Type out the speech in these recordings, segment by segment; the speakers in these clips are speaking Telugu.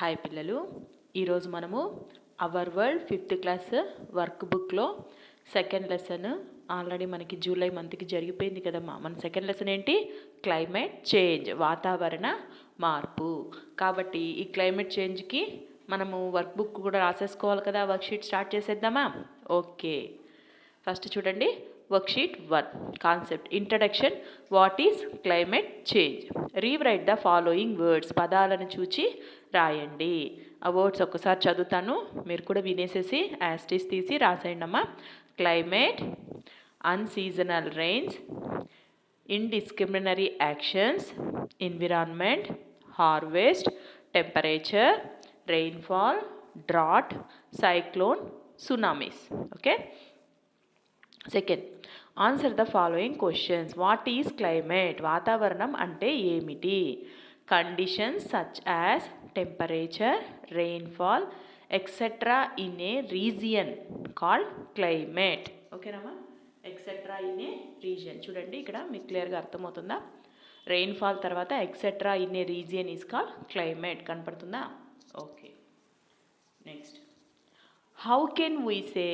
హాయ్ పిల్లలు. ఈరోజు మనము our world fifth class work బుక్లో సెకండ్ లెసన్. ఆల్రెడీ మనకి జూలై మంత్కి జరిగిపోయింది కదమ్మా. మన సెకండ్ లెసన్ ఏంటి? క్లైమేట్ చేంజ్ వాతావరణ మార్పు. కాబట్టి ఈ క్లైమేట్ చేంజ్కి మనము వర్క్ బుక్ కూడా రాసేసుకోవాలి కదా వర్క్ షీట్ స్టార్ట్ చేసేద్దామా? ఓకే. ఫస్ట్ చూడండి. Worksheet one concept introduction what is climate change rewrite the following words పదాలను చూచి రాయండి. ఆ వర్డ్స్ ఒక్కసారి చదువుతాను. మీరు కూడా వినేసేసి యాస్టీస్ తీసి రాసేయండి అమ్మా. Climate unseasonal range indiscriminary actions, environment, harvest, temperature, rainfall, drought, cyclone, tsunamis. Okay. Second answer the following questions what is climate వాతావరణం అంటే ఏమిటి conditions such as temperature rainfall etcetera in a region called climate ఓకేనమ్మా ఎక్సెట్రా ఇన్ ఏ రీజియన్ చూడండి ఇక్కడ మీకు క్లియర్గా అర్థమవుతుందా? రెయిన్ఫాల్ తర్వాత etcetera in a region is called climate కనపడుతుందా? Okay next how can we say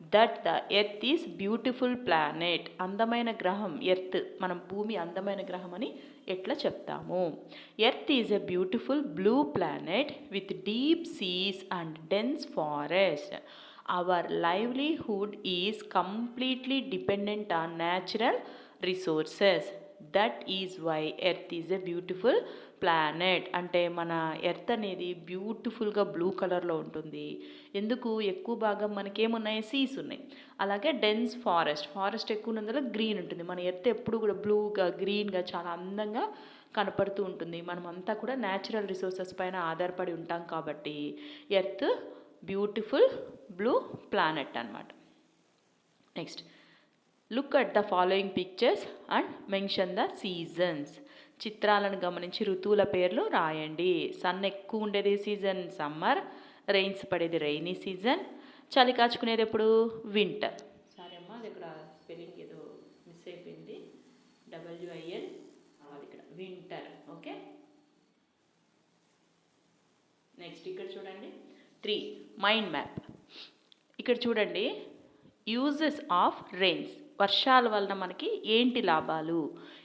that the earth is beautiful planet అందమైన గ్రహం ఎర్త్ మనం భూమి అందమైన గ్రహం అని ఎట్లా చెప్తాము? Earth is a beautiful blue planet with deep seas and dense forest our livelihood is completely dependent on natural resources that is why earth is a beautiful planet అంటే మన ఎర్త్ అనేది బ్యూటిఫుల్గా బ్లూ కలర్లో ఉంటుంది. ఎందుకు? ఎక్కువ భాగం మనకేమున్నాయి? సీస్ ఉన్నాయి. అలాగే డెన్స్ ఫారెస్ట్ ఫారెస్ట్ ఎక్కువ ఉన్నందులో గ్రీన్ ఉంటుంది. మన ఎర్త్ ఎప్పుడు కూడా బ్లూగా గ్రీన్గా చాలా అందంగా కనపడుతూ ఉంటుంది. మనం అంతా కూడా న్యాచురల్ రిసోర్సెస్ పైన ఆధారపడి ఉంటాం కాబట్టి ఎర్త్ బ్యూటిఫుల్ బ్లూ ప్లానెట్ అనమాట next look at the following pictures and mention the seasons చిత్రాలను గమనించి ఋతువుల పేర్లు రాయండి. సన్ ఎక్కువ ఉండేది సీజన్ సమ్మర్. రెయిన్స్ పడేది రెయినీ సీజన్. చలి కాచుకునేది ఎప్పుడు? వింటర్. సరే అమ్మా అది ఇక్కడ స్పెల్లింగ్ ఏదో మిస్ అయిపోయింది. డబ్ల్యూఐఎల్ అది ఇక్కడ. Winter okay? నెక్స్ట్ ఇక్కడ చూడండి. Three mind map. ఇక్కడ చూడండి. Uses of rains. వర్షాల వలన మనకి ఏంటి లాభాలు?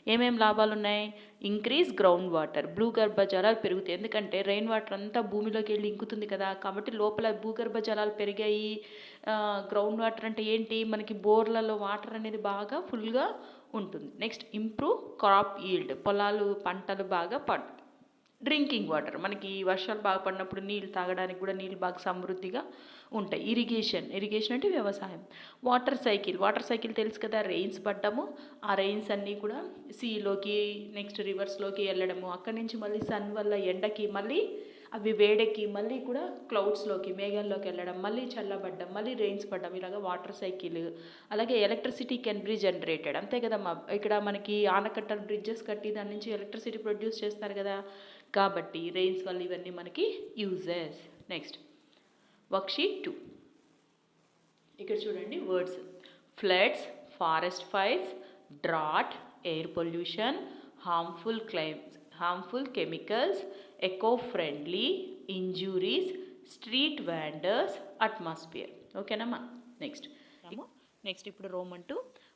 ఏమేమి లాభాలు ఉన్నాయి ఇంక్రీజ్ గ్రౌండ్ వాటర్ భూగర్భ జలాలు పెరుగుతాయి. ఎందుకంటే రెయిన్ వాటర్ అంతా భూమిలోకి వెళ్ళి ఇంకుతుంది కదా. కాబట్టి లోపల భూగర్భ జలాలు పెరిగాయి గ్రౌండ్ వాటర్ అంటే ఏంటి? మనకి బోర్లలో వాటర్ అనేది బాగా ఫుల్గా ఉంటుంది. నెక్స్ట్ ఇంప్రూవ్ క్రాప్ ఈల్డ్ పొలాలు పంటలు బాగా పంట డ్రింకింగ్ వాటర్ మనకి వర్షాలు బాగా పడినప్పుడు నీళ్ళు తాగడానికి కూడా నీళ్ళు బాగా సమృద్ధిగా ఉంటాయి. ఇరిగేషన్ ఇరిగేషన్ అంటే వ్యవసాయం. వాటర్ సైకిల్ వాటర్ సైకిల్ తెలుసు కదా రెయిన్స్ పడ్డము ఆ రెయిన్స్ అన్నీ కూడా సీలోకి నెక్స్ట్ రివర్స్లోకి వెళ్ళడము. అక్కడి నుంచి మళ్ళీ సన్ వల్ల ఎండకి మళ్ళీ అవి వేడెక్కి మళ్ళీ కూడా క్లౌడ్స్లోకి మేఘాల్లోకి వెళ్ళడం మళ్ళీ చల్లబడ్డం మళ్ళీ రెయిన్స్ పడ్డం ఇలాగ వాటర్ సైకిల్ అలాగే ఎలక్ట్రిసిటీ కెన్ బి జనరేటెడ్ అంతే కదా ఇక్కడ మనకి ఆనకట్టలు బ్రిడ్జెస్ కట్టి దాని నుంచి ఎలక్ట్రిసిటీ ప్రొడ్యూస్ చేస్తారు కదా. కాబట్టి రెయిన్స్ వల్ల ఇవన్నీ మనకి యూజెస్ నెక్స్ట్ వర్క్షీట్ టూ ఇక్కడ చూడండి words floods forest fires drought air pollution harmful climes harmful chemicals eco friendly injuries street vendors atmosphere ఓకేనమ్మా నెక్స్ట్ నెక్స్ట్ ఇప్పుడు Roman two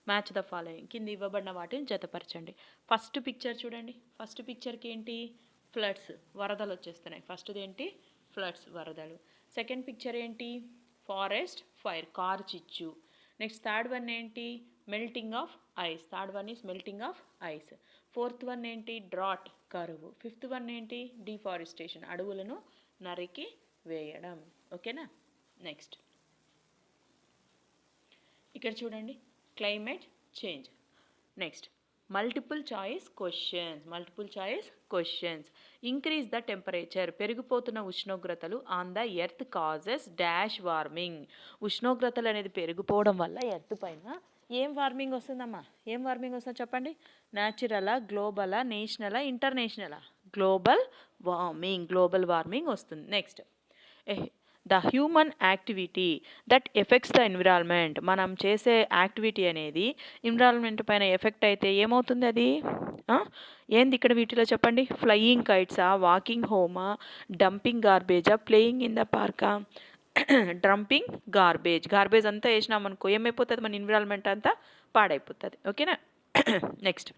match the following కింద ఇవ్వబడిన వాటిని జతపరచండి. ఫస్ట్ పిక్చర్ చూడండి. ఫస్ట్ పిక్చర్కి ఏంటి? ఫ్లడ్స్ వరదలు వచ్చేస్తున్నాయి. ఫస్ట్ది ఏంటి? ఫ్లడ్స్ వరదలు. సెకండ్ పిక్చర్ ఏంటి? ఫారెస్ట్ ఫైర్ కార్ చిచ్చు. నెక్స్ట్ థర్డ్ వన్ ఏంటి? Melting of ice third one is melting of ice fourth one ఏంటి? డ్రాట్ కరువు. ఫిఫ్త్ వన్ ఏంటి? డిఫారెస్టేషన్ అడవులను నరికి వేయడం. ఓకేనా నెక్స్ట్ ఇక్కడ చూడండి. Climate change next multiple choice questions multiple choice questions increase the temperature పెరిగిపోతున్న ఉష్ణోగ్రతలు on the earth causes dash warming ఉష్ణోగ్రతలు అనేది పెరిగిపోవడం వల్ల ఎర్త్ పైన ఏం వార్మింగ్ వస్తుందమ్మా? ఏం వార్మింగ్ వస్తుందో చెప్పండి? న్యాచురలా గ్లోబలా నేషనలా ఇంటర్నేషనలా గ్లోబల్ వార్మింగ్ గ్లోబల్ వార్మింగ్ వస్తుంది. Next the human activity that affects the environment మనం చేసే యాక్టివిటీ అనేది ఎన్విరాన్మెంట్ పైన ఎఫెక్ట్ అయితే ఏమవుతుంది అది? ఏంది ఇక్కడ వీటిలో చెప్పండి? ఫ్లయింగ్ కైట్సా? వాకింగ్ హోమా? డంపింగ్ గార్బేజా? Playing in the పార్కా? Dumping garbage. Garbage అంతా వేసినామనుకో ఏమైపోతుంది మన ఎన్విరాన్మెంట్ అంతా? పాడైపోతుంది. ఓకేనా? Next.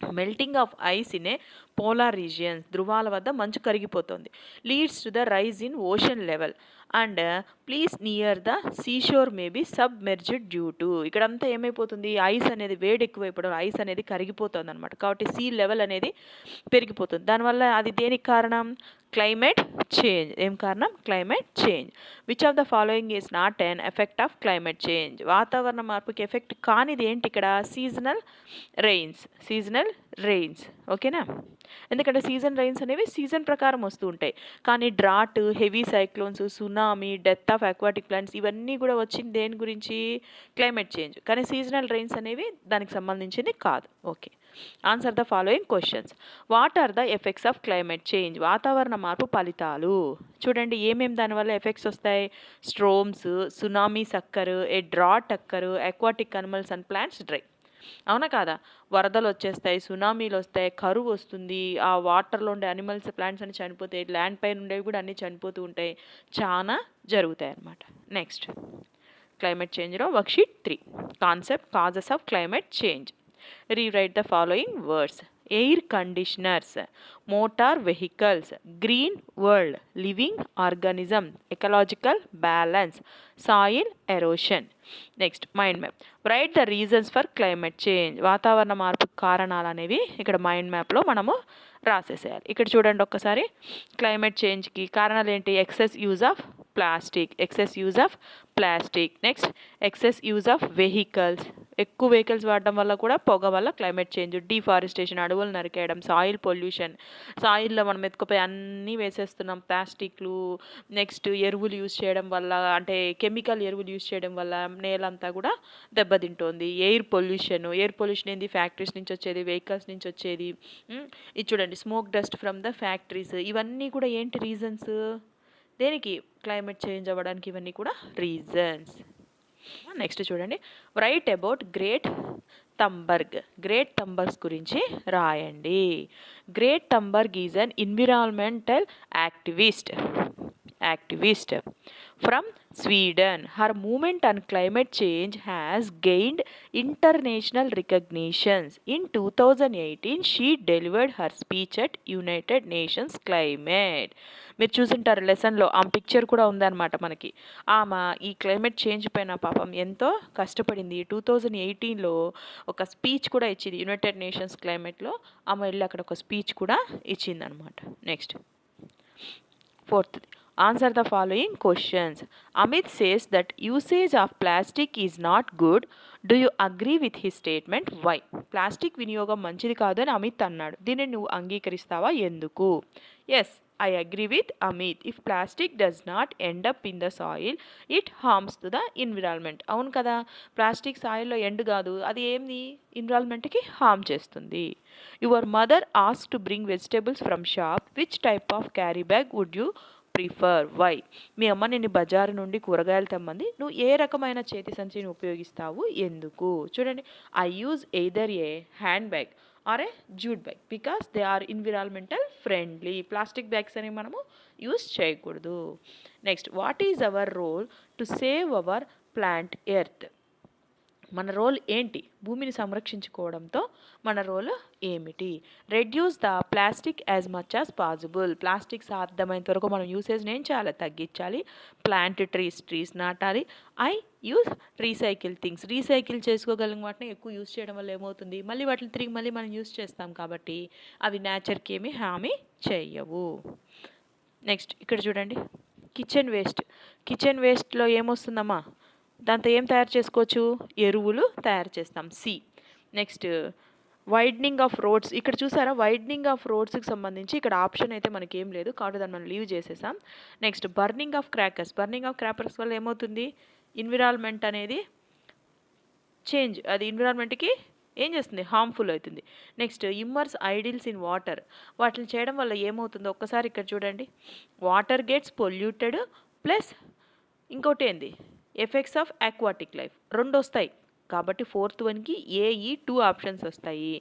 Melting of ice in a polar regions ధృవాల వద్ద మంచు కరిగిపోతుంది. Leads to the rise in ocean level. And places near the seashore may sub submerged due to. ఇక్కడంతా ఏమైపోతుంది? ఐస్ అనేది వేడి ఎక్కువైపోవడం ఐస్ అనేది కరిగిపోతుంది అనమాట కాబట్టి సీ లెవెల్ అనేది పెరిగిపోతుంది. దానివల్ల అది దేనికి కారణం? Climate change. ఏం కారణం? Climate change. Which of the following is not an effect of climate change. వాతావరణ మార్పుకి ఎఫెక్ట్ కానిది ఏంటి ఇక్కడ? Seasonal rains. సీజనల్ రెయిన్స్ ఓకేనా? ఎందుకంటే సీజన్ రెయిన్స్ అనేవి సీజన్ ప్రకారం వస్తూ ఉంటాయి. కానీ drought heavy cyclones tsunami death of aquatic plants ఇవన్నీ కూడా వచ్చింది దేని గురించి? క్లైమేట్ చేంజ్ కానీ సీజనల్ రైన్స్ అనేవి దానికి సంబంధించింది కాదు. Okay. Answer the following questions what are the effects of climate change వాతావరణ మార్పు ఫలితాలు. చూడండి ఏమేమి దానివల్ల ఎఫెక్ట్స్ వస్తాయి? Storms tsunamis occur a drought occur aquatic animals and plants dry అవునా కాదా? వరదలు వచ్చేస్తాయి సునామీలు వస్తాయి కరువు వస్తుంది ఆ వాటర్లో ఉండే అనిమల్స్ ప్లాంట్స్ అన్ని చనిపోతాయి ల్యాండ్ పైన ఉండేవి కూడా అన్నీ చనిపోతూ ఉంటాయి. చాలా జరుగుతాయి అన్నమాట next climate చేంజ్లో worksheet three. Concept causes of climate change. Rewrite the following words. Air conditioners motor vehicles green world living organism ecological balance soil erosion. Next mind map. Write the reasons for climate change. వాతావరణ మార్పు కారణాలు అనేవి ఇక్కడ మైండ్ మ్యాప్లో మనము రాసేసేయాలి. ఇక్కడ చూడండి ఒక్కసారి. క్లైమేట్ చేంజ్కి కారణాలు ఏంటి? Excess use of plastic excess use of plastic. Next excess use of vehicles ఎక్కువ వెహికల్స్ వాడడం వల్ల కూడా పొగ వల్ల క్లైమేట్ చేంజ్ డిఫారెస్టేషన్ అడవులు నరికేయడం సాయిల్ పొల్యూషన్ సాయిల్లో మనం ఎత్తుకుపోయి అన్నీ వేసేస్తున్నాం ప్లాస్టిక్లు. నెక్స్ట్ ఎరువులు యూజ్ చేయడం వల్ల అంటే కెమికల్ ఎరువులు యూజ్ చేయడం వల్ల నేలంతా కూడా దెబ్బతింటోంది. ఎయిర్ పొల్యూషన్ ఎయిర్ పొల్యూషన్ ఏంది? ఫ్యాక్టరీస్ నుంచి వచ్చేది వెహికల్స్ నుంచి వచ్చేది. ఇది చూడండి smoke dust from the factories ఇవన్నీ కూడా ఏంటి రీజన్స్ దేనికి క్లైమేట్ చేంజ్ అవ్వడానికి ఇవన్నీ కూడా రీజన్స్. నెక్స్ట్ చూడండి. Write about Greta Thunberg Greta Thunberg's గురించి రాయండి. Greta Thunberg is an environmental activist activist from Sweden her movement on climate change has gained international recognitions in two she eighteen her delivered at speech at United Nations climate మీరు చూసింటారు లెసన్లో ఆ పిక్చర్ కూడా ఉందన్నమాట మనకి. ఆమె ఈ క్లైమేట్ చేంజ్ పైన పాపం ఎంతో కష్టపడింది. టూ థౌజండ్ ఎయిటీన్లో ఒక స్పీచ్ కూడా ఇచ్చింది యునైటెడ్ నేషన్స్ క్లైమేట్లో ఆమె వెళ్ళి అక్కడ ఒక స్పీచ్ కూడా ఇచ్చిందనమాట next fourth answer the following questions Amit says that usage of plastic is not good do you agree with he statement why plastic వినియోగం మంచిది కాదు అని అమిత్ అన్నాడు. దీన్ని నువ్వు అంగీకరిస్తావా? ఎందుకు? Yes I agree with Amit if plastic does not end up in the soil it harms to the environment అవును కదా? ప్లాస్టిక్ సాయిల్లో ఎండ్ కాదు. అది ఏంది? ఎన్విరాన్మెంట్కి హార్మ్ చేస్తుంది. Your mother ask to bring vegetables from shop which type of carry bag would you prefer? Why? మీ అమ్మ నిన్ను బజారు నుండి కూరగాయలు తెమ్మంది. నువ్వు ఏ రకమైన చేతి సంచిని ఉపయోగిస్తావు? ఎందుకు? చూడండి. I use either a hand bag or a jute bag because they are environmental friendly. Plastic bags అనేవి మనము యూస్ చేయకూడదు. Next what is our role to save our planet earth? మన రోల్ ఏంటి? భూమిని సంరక్షించుకోవడంతో మన రోల్ ఏమిటి? Reduce the plastic as much as possible plastic సాధ్యమైనంత వరకు మనం యూసేజ్ని ఏం చేయాలి? తగ్గించాలి. ప్లాంట్ ట్రీస్ ట్రీస్ నాటాలి. I use recycle things recycle చేసుకోగలిగిన వాటిని ఎక్కువ యూస్ చేయడం వల్ల ఏమవుతుంది? మళ్ళీ వాటిని తిరిగి మళ్ళీ మనం యూస్ చేస్తాం కాబట్టి అవి నేచర్కి ఏమీ హామీ చేయవు. నెక్స్ట్ ఇక్కడ చూడండి. కిచెన్ వేస్ట్ కిచెన్ వేస్ట్లో ఏమొస్తుందమ్మా? దాంతో ఏం తయారు చేసుకోవచ్చు? ఎరువులు తయారు చేస్తాం. C. Next widening of roads. ఇక్కడ చూసారా? వైడ్నింగ్ ఆఫ్ రోడ్స్కి సంబంధించి ఇక్కడ ఆప్షన్ అయితే మనకి లేదు. కాబట్టి దాన్ని మనం లీవ్ చేసేసాం. Next burning of crackers. Burning of crackers వల్ల ఏమవుతుంది? ఎన్విరాన్మెంట్ అనేది చేంజ్. అది ఎన్విరాన్మెంట్కి ఏం చేస్తుంది? హార్మ్ఫుల్ అవుతుంది. Next immerse idols in water. వాటిని చేయడం వల్ల ఏమవుతుందో ఒక్కసారి ఇక్కడ చూడండి. వాటర్ గెట్స్ పొల్యూటెడ్ ప్లస్ ఇంకోటి ఏంది? ఎఫెక్ట్స్ ఆఫ్ అక్వాటిక్ లైఫ్ రెండు వస్తాయి కాబట్టి ఫోర్త్ వన్కి ఏఈ టూ ఆప్షన్స్ వస్తాయి.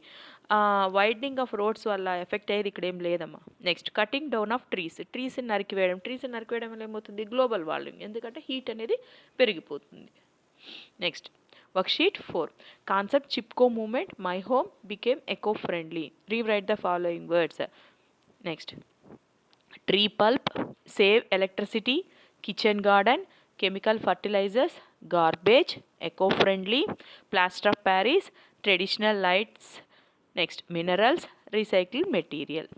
వైడనింగ్ ఆఫ్ రోడ్స్ వల్ల ఎఫెక్ట్ అయ్యేది ఇక్కడ ఏం లేదమ్మా. Next cutting down of trees. ట్రీస్ని నరికివేయడం ట్రీస్ని నరికివేయడం వల్ల ఏమవుతుంది? గ్లోబల్ వార్మింగ్ ఎందుకంటే హీట్ అనేది పెరిగిపోతుంది. Next worksheet four. Concept Chipko movement my home became eco friendly rewrite the following words. Next tree pulp save electricity kitchen garden chemical fertilizers garbage eco friendly plaster of Paris traditional lights next minerals recycle material.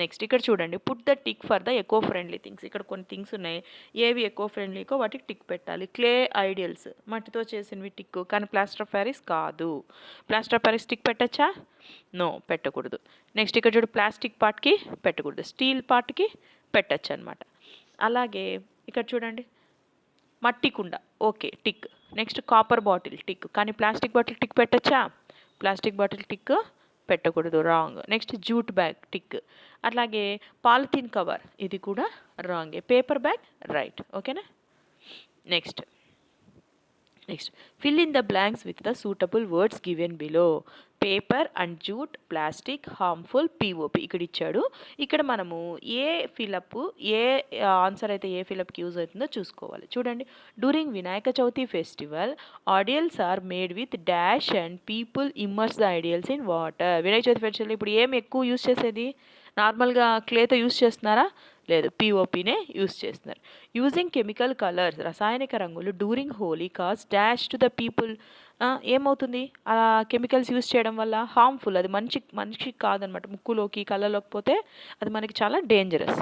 Next ఇక్కడ చూడండి put the tick for the eco friendly things ఇక్కడ కొన్ని థింగ్స్ ఉన్నాయి. ఏవి ఎకో ఫ్రెండ్లీకో వాటికి టిక్ పెట్టాలి. క్లే ఐడియల్స్ మట్టితో చేసినవి టిక్ కానీ ప్లాస్టర్ ఆఫ్ ప్యారిస్ కాదు. ప్లాస్టర్ ఆఫ్ ప్యారిస్ టిక్ పెట్టచ్చా? నో పెట్టకూడదు. నెక్స్ట్ ఇక్కడ చూడు ప్లాస్టిక్ పార్ట్కి పెట్టకూడదు. స్టీల్ పార్ట్కి పెట్టచ్చు అనమాట అలాగే ఇక్కడ చూడండి మట్టి కుండ. Okay tick. Next copper bottle tick. కానీ ప్లాస్టిక్ బాటిల్ టిక్ పెట్టచ్చా? ప్లాస్టిక్ బాటిల్ టిక్ పెట్టకూడదు wrong. Next jute bag tick. అట్లాగే పాలిథిన్ కవర్ ఇది కూడా రాంగే. Paper bag right. ఓకేనా? Next. Next. Fill in the blanks with the suitable words given below. Paper and jute plastic harmful POP ఇక్కడ ఇచ్చాడు. ఇక్కడ మనము ఏ ఫిలప్ ఏ ఆన్సర్ అయితే ఏ ఫిలప్కి యూజ్ అవుతుందో చూసుకోవాలి. చూడండి. During Vinayaka Chavithi festival idols are made with dash and people immerse the idols in water Vinayaka Chavithi festival ఇప్పుడు ఏం ఎక్కువ యూజ్ చేసేది? నార్మల్గా క్లేతో యూజ్ చేస్తున్నారా? లేదు. పీఓపీనే యూజ్ చేస్తున్నారు. యూజింగ్ కెమికల్ కలర్స్ రసాయనిక రంగులు during Holi cause dash to the people ఏమవుతుంది? ఆ కెమికల్స్ యూస్ చేయడం వల్ల హార్మ్ఫుల్ అది మనిషి మనిషికి కాదనమాట ముక్కులోకి కళ్ళలోకి పోతే అది మనకి చాలా dangerous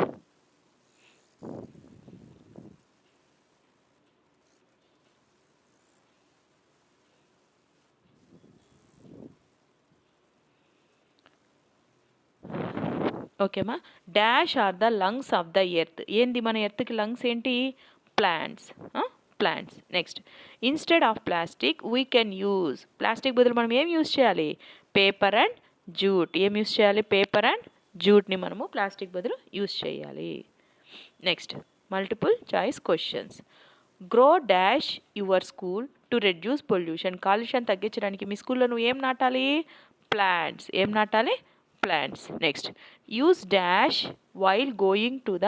ఓకేమా dash are the lungs of the earth. ఏంది మన ఎర్త్కి లంగ్స్ ఏంటి? Plants. Plants next instead of plastic we can use plastic బదులు మనం ఏం యూజ్ చేయాలి? పేపర్ అండ్ జూట్ ఏం యూజ్ చేయాలి? పేపర్ అండ్ జూట్ని మనము ప్లాస్టిక్ బదులు యూజ్ చేయాలి. Next multiple choice questions grow dash your school to reduce pollution కాలుష్యం తగ్గించడానికి మీ స్కూల్లో నువ్వు ఏం నాటాలి? ప్లాంట్స్ ఏం నాటాలి? Plants next use dash while going to the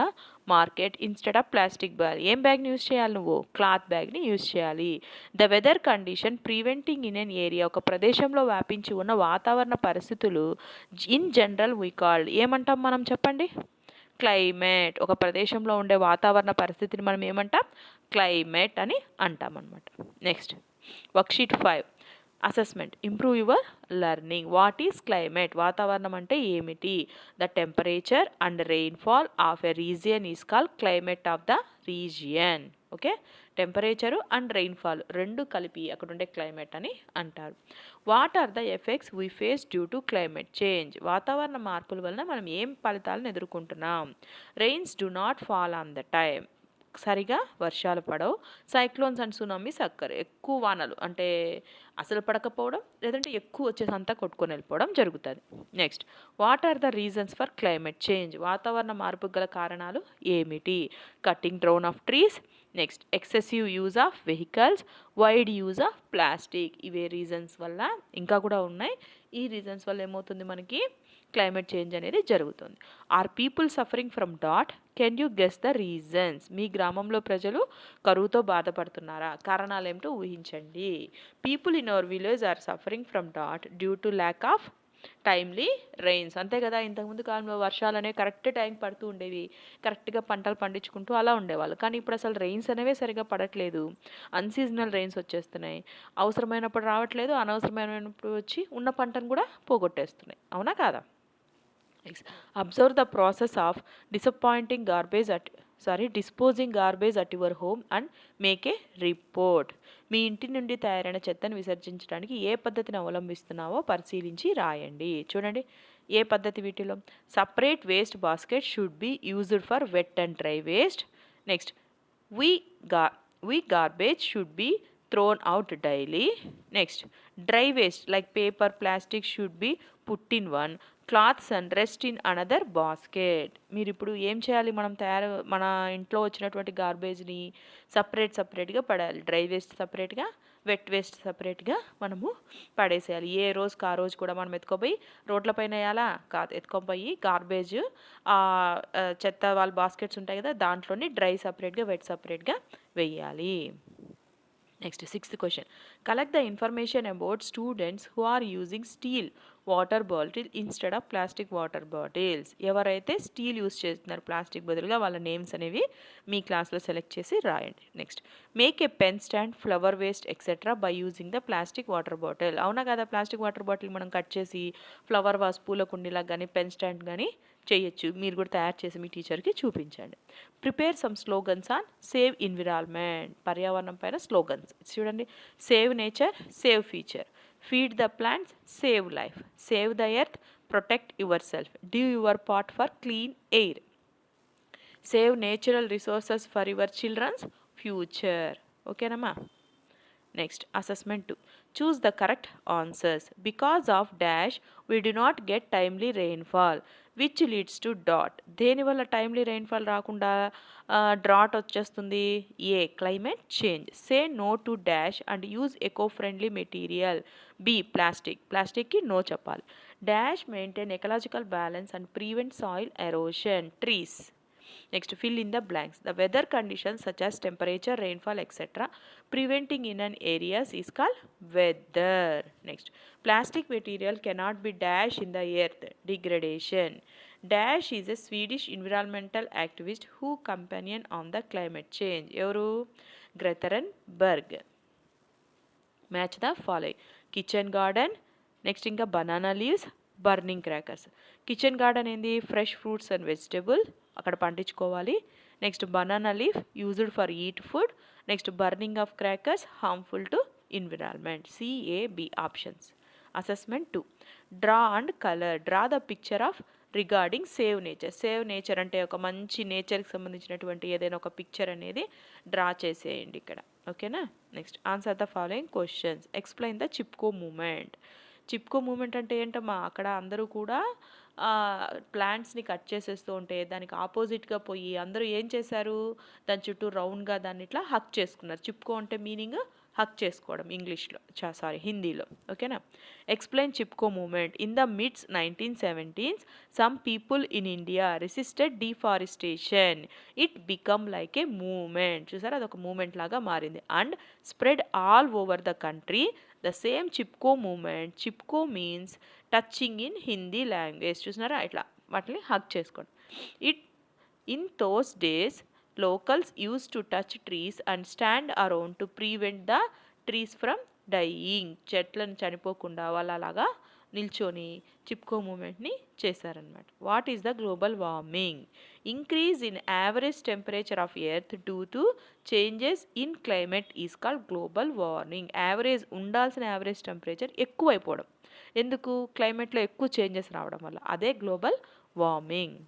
market instead of plastic bag ఏం బ్యాగ్ని యూస్ చేయాలి నువ్వు? క్లాత్ బ్యాగ్ని యూస్ చేయాలి. The weather condition preventing in an area ఒక ప్రదేశంలో వ్యాపించి ఉన్న వాతావరణ పరిస్థితులు ఇన్ జనరల్ వీ కాల్డ్ ఏమంటాం మనం చెప్పండి? క్లైమేట్ ఒక ప్రదేశంలో ఉండే వాతావరణ పరిస్థితిని మనం ఏమంటాం? క్లైమేట్ అని అంటాం అనమాట next worksheet five assessment improve your learning what is climate వాతావరణం అంటే ఏమిటి the temperature and rainfall of a region is call climate of the region okay temperature and rainfall రెండు కలిపి అక్కడ ఉండే క్లైమేట్ అని అంటారు. What are the effects we face due to climate change వాతావరణ మార్పుల వలన మనం ఏం ఫలితాలను ఎదుర్కొంటున్నాం? Rains do not fall on the time సరిగా వర్షాలు పడవు. సైక్లోన్స్ అండ్ సునామీస్ అక్కర్ ఎక్కువ వానలు అంటే అసలు పడకపోవడం లేదంటే ఎక్కువ వచ్చేసంతా కొట్టుకొని వెళ్ళిపోవడం జరుగుతుంది. Next what are the reasons for climate change వాతావరణ మార్పుకు గల కారణాలు ఏమిటి? Cutting down of trees next excessive use of vehicles wide use of plastic ఇవే రీజన్స్ వల్ల ఇంకా కూడా ఉన్నాయి. ఈ రీజన్స్ వల్ల ఏమవుతుంది మనకి? క్లైమేట్ చేంజ్ అనేది జరుగుతుంది. Are people suffering from dot can you guess the reasons మీ గ్రామంలో ప్రజలు కరువుతో బాధపడుతున్నారా? కారణాలు ఏమిటో ఊహించండి. People in our village are suffering from dot due to lack of timely rains అంతే కదా ఇంతకుముందు కాలంలో వర్షాలు అనేవి కరెక్ట్ టైం పడుతూ ఉండేవి. కరెక్ట్గా పంటలు పండించుకుంటూ అలా ఉండేవాళ్ళు. కానీ ఇప్పుడు అసలు రెయిన్స్ అనేవి సరిగా పడట్లేదు. అన్సీజనల్ రెయిన్స్ వచ్చేస్తున్నాయి. అవసరమైనప్పుడు రావట్లేదు అనవసరమైనప్పుడు వచ్చి ఉన్న పంటను కూడా పోగొట్టేస్తున్నాయి. అవునా కాదా? Next observe the process of disappointing garbage at sorry disposing garbage at your home and make a report మీ ఇంటి నుండి తయారైన చెత్తను విసర్జించడానికి ఏ పద్ధతిని అవలంబిస్తున్నావో పరిశీలించి రాయండి. చూడండి ఏ పద్ధతి వీటిలో? Separate waste basket should be used for wet and dry waste next we గా we garbage should be thrown out daily next dry waste like paper plastic should be put in one cloths and rest in another basket. మీరు ఇప్పుడు ఏం చేయాలి? మనం తయారు మన ఇంట్లో వచ్చినటువంటి గార్బేజ్ని సపరేట్ సపరేట్గా పడాలి. డ్రై వేస్ట్ సపరేట్గా వెట్ వేస్ట్ సపరేట్గా మనము పడేసేయాలి. ఏ రోజుకి ఆ రోజు కూడా మనం ఎత్తుకోపోయి రోడ్లపైన వేయాలా? కా ఎత్తుకోపోయి గార్బేజ్ చెత్త వాళ్ళ బాస్కెట్స్ ఉంటాయి కదా దాంట్లోని డ్రై సపరేట్గా వెట్ సపరేట్గా వేయాలి. Next sixth question. Collect the information about students who are using steel water bottle instead of plastic water bottles. ఎవరైతే స్టీల్ యూస్ చేస్తున్నారు ప్లాస్టిక్ బదులుగా వాళ్ళ నేమ్స్ అనేవి మీ క్లాస్లో సెలెక్ట్ చేసి రాయండి. Next make a pen stand flower vase etcetera by using the plastic water bottle అవునా కదా? ప్లాస్టిక్ వాటర్ బాటిల్ మనం కట్ చేసి ఫ్లవర్ వాస్ పూల కుండీలా కానీ పెన్ స్టాండ్ కానీ చేయొచ్చు. మీరు కూడా తయారు చేసి మీ టీచర్కి చూపించండి. Prepare some slogans on save environment పర్యావరణం పైన స్లోగన్స్. చూడండి. Save nature save future feed the plants save life save the earth protect yourself do your part for clean air save natural resources for your children's future ఓకేనమ్మా next assessment two choose the correct answers because of dash we do not get timely rainfall Which leads to dot దేనివల్ల టైమ్లీ రెయిన్ఫాల్ రాకుండా డ్రాట్ వచ్చేస్తుంది? A climate change say no to dash and use eco friendly material be plastic ప్లాస్టిక్కి no చెప్పాలి. Dash maintain ecological balance and prevent soil erosion trees Next, fill in the blanks. The weather conditions such as temperature, rainfall, etc. preventing in an areas is called weather. Next, plastic material cannot be dash in the earth. Degradation. Dash is a Swedish environmental activist who companion on the climate change. ఎవరు Greta Thunberg match the following kitchen garden next ఇంకా banana leaves burning crackers kitchen garden ఏంది ఫ్రెష్ ఫ్రూట్స్ అండ్ వెజిటబుల్ అక్కడ పండించుకోవాలి. Next banana leaf used for eat food next burning of crackers harmful to environment C A B options assessment two draw and colour draw the picture of regarding save nature save nature అంటే ఒక మంచి నేచర్కి సంబంధించినటువంటి ఏదైనా ఒక పిక్చర్ అనేది డ్రా చేసేయండి ఇక్కడ. ఓకేనా next answer the following questions explain the Chipko movement Chipko movement అంటే ఏంటమ్మా? అక్కడ అందరూ కూడా ప్లాంట్స్ని కట్ చేసేస్తూ ఉంటే దానికి ఆపోజిట్గా పోయి అందరూ ఏం చేశారు? దాని చుట్టూ రౌండ్గా దాన్ని ఇట్లా హక్ చేసుకున్నారు. చిప్కో అంటే మీనింగ్ హక్ చేసుకోవడం ఇంగ్లీష్లో చా సారీ హిందీలో. ఓకేనా? Explain Chipko movement in the mids nineteen seventeens some people in India resisted deforestation it become like a movement చూసారా? అదొక మూమెంట్ లాగా మారింది. And spread all over the country the same Chipko movement Chipko means touching in Hindi language. చూసినారా? ఇట్లా వాటిని హక్ చేసుకోండి. It in those days locals use to touch trees and stand around to prevent the trees from dying చెట్లను చనిపోకుండా వాళ్ళు అలాగా నిల్చొని చిప్కో మూమెంట్ని చేశారనమాట what is the global warming increase in average temperature of earth due to changes in climate is called global warming average ఉండాల్సిన యావరేజ్ టెంపరేచర్ ఎక్కువైపోవడం. ఎందుకు? క్లైమేట్లో ఎక్కువ చేంజెస్ రావడం వల్ల. అదే గ్లోబల్ వార్మింగ్.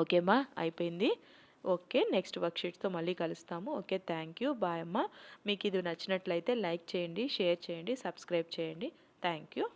ఓకేమ్మా అయిపోయింది. ఓకే నెక్స్ట్ వర్క్షీట్తో మళ్ళీ కలుస్తాము. Okay thank you. బాయ్ అమ్మ. మీకు ఇది నచ్చినట్లయితే లైక్ చేయండి షేర్ చేయండి సబ్స్క్రైబ్ చేయండి. Thank you.